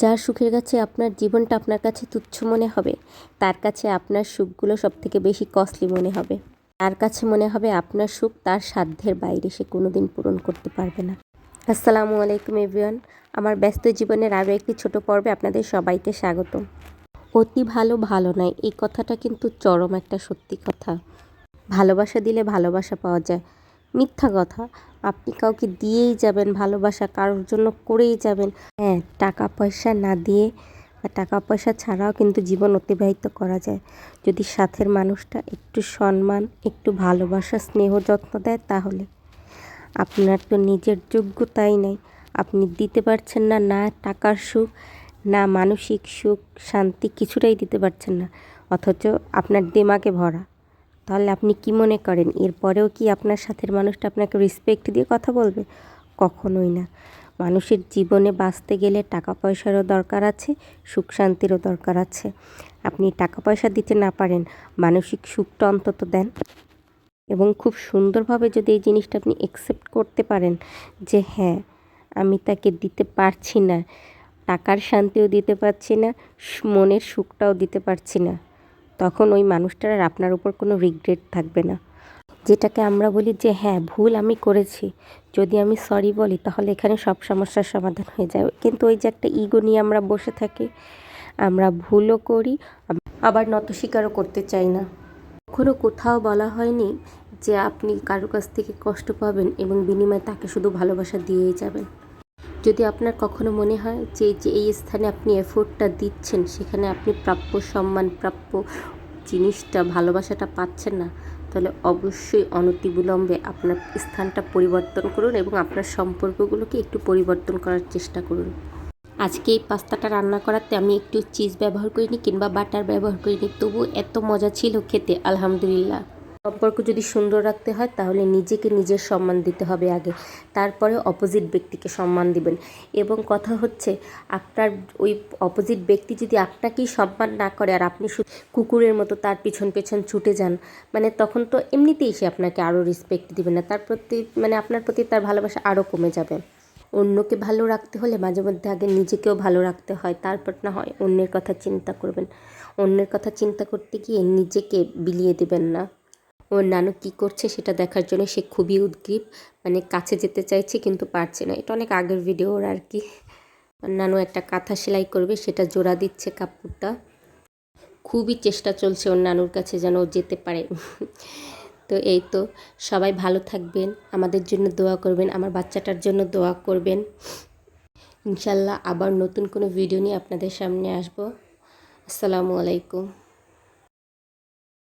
যার সুখের কাছে আপনার জীবনটা আপনার কাছে তুচ্ছ মনে হবে, তার কাছে আপনার সুখগুলো সব থেকে বেশি কস্টলি মনে হবে। তার কাছে মনে হবে আপনার সুখ, তার সাধ্যের বাইরে সে কোনোদিন পূরণ করতে পারবে না। আসসালামু আলাইকুম এভরিওয়ান, আমার ব্যস্ত জীবনের আরও একটি ছোট পর্বে আপনাদের সবাইকে স্বাগত অতি ভালো ভালো নয়, এই কথাটা কিন্তু চরম একটা সত্যি কথা। ভালোবাসা দিলে ভালোবাসা পাওয়া যায় মিথ্যা কথা। আপনি কাউকে দিয়েই যাবেন, ভালোবাসা কারোর জন্য করেই যাবেন। হ্যাঁ টাকা পয়সা না দিয়ে বা টাকা পয়সা ছাড়াও কিন্তু জীবন অতিবাহিত করা যায়। যদি সাথের মানুষটা একটু সম্মান, একটু ভালোবাসা, স্নেহ, যত্ন দেয় তাহলে। আপনার তো নিজের যোগ্যতাই নাই। আপনি দিতে পারছেন না না টাকার সুখ, না মানসিক সুখ, শান্তি কিছুটাই দিতে পারছেন না। অথচ আপনার দিমাগে ভরা। তাহলে আপনি কি মনে করেন? এরপরেও কি আপনার সাথের মানুষটা আপনাকে রেসপেক্ট দিয়ে কথা বলবে? কখনোই না। মানুষের জীবনে বাঁচতে গেলে টাকা পয়সারও দরকার আছে, সুখ শান্তিরও দরকার আছে। আপনি টাকা পয়সা দিতে না পারেন, মানসিক সুখটা অন্তত দেন। এবং খুব সুন্দরভাবে যদি এই জিনিসটা আপনি একসেপ্ট করতে পারেন যে হ্যাঁ আমি তাকে দিতে পারছি না। টাকার শান্তিও দিতে পারছি না মনের সুখটাও দিতে পারছি না। তখন ওই মানুষটার আর আপনার উপর কোনো রিগ্রেট থাকবে না। যেটাকে আমরা বলি যে হ্যাঁ ভুল আমি করেছি। যদি আমি সরি বলি, তাহলে এখানে সব সমস্যার সমাধান হয়ে যাবে। কিন্তু ওই যে একটা ইগো নিয়ে আমরা বসে থাকি, আমরা ভুলও করি, আবার নত স্বীকারও করতে চাই না। কখনো কোথাও বলা হয়নি যে, আপনি কারও কাছ থেকে কষ্ট পাবেন এবং বিনিময়ে তাকে শুধু ভালোবাসা দিয়েই যাবেন। যদি আপনার কখনো মনে হয় যে যে এই স্থানে আপনি এফোর্টটা দিচ্ছেন, সেখানে আপনি প্রাপ্য সম্মান, প্রাপ্য জিনিসটা, ভালোবাসাটা পাচ্ছেন না, তাহলে অবশ্যই অনতিবিলম্বে আপনার স্থানটা পরিবর্তন করুন এবং আপনার সম্পর্কগুলোকে একটু পরিবর্তন করার চেষ্টা করুন। আজকে এই পাস্তাটা রান্না করাতে আমি একটু চিজ ব্যবহার করিনি কিংবা বাটার ব্যবহার করিনি তবু এত মজা ছিল খেতে, আলহামদুলিল্লাহ। সম্পর্ক যদি সুন্দর রাখতে হয়, তাহলে নিজেকে নিজের সম্মান দিতে হবে আগে। তারপরে অপোজিট ব্যক্তিকে সম্মান দিবেন। এবং কথা হচ্ছে, আপনার ওই অপোজিট ব্যক্তি যদি আপনাকেই সম্মান না করে আর আপনি শুধু কুকুরের মতো তার পিছন পেছন ছুটে যান মানে তখন তো এমনিতেই সে আপনাকে আরও রেসপেক্ট দিবে না। তার প্রতি মানে আপনার প্রতি তার ভালোবাসা আরও কমে যাবে। অন্যকে ভালো রাখতে হলে মাঝে মধ্যে আগে নিজেকেও ভালো রাখতে হয়, তারপর না হয় অন্যের কথা চিন্তা করবেন। অন্যের কথা চিন্তা করতে গিয়ে নিজেকে বিলিয়ে দেবেন না। ওর নানু কী করছে সেটা দেখার জন্য সে খুবই উদ্গ্রীব মানে কাছে যেতে চাইছে কিন্তু পারছে না। এটা অনেক আগের ভিডিও ওর আর কি। নানু একটা কাঁথা সেলাই করবে, সেটা জোড়া দিচ্ছে কাপড়টা। খুবই চেষ্টা চলছে ওর নানুর কাছে যেন ও যেতে পারে। তো এই তো, সবাই ভালো থাকবেন, আমাদের জন্য দোয়া করবেন, আমার বাচ্চাটার জন্য দোয়া করবেন। ইনশাল্লাহ আবার নতুন কোনো ভিডিও নিয়ে আপনাদের সামনে আসব। আসসালামু আলাইকুম।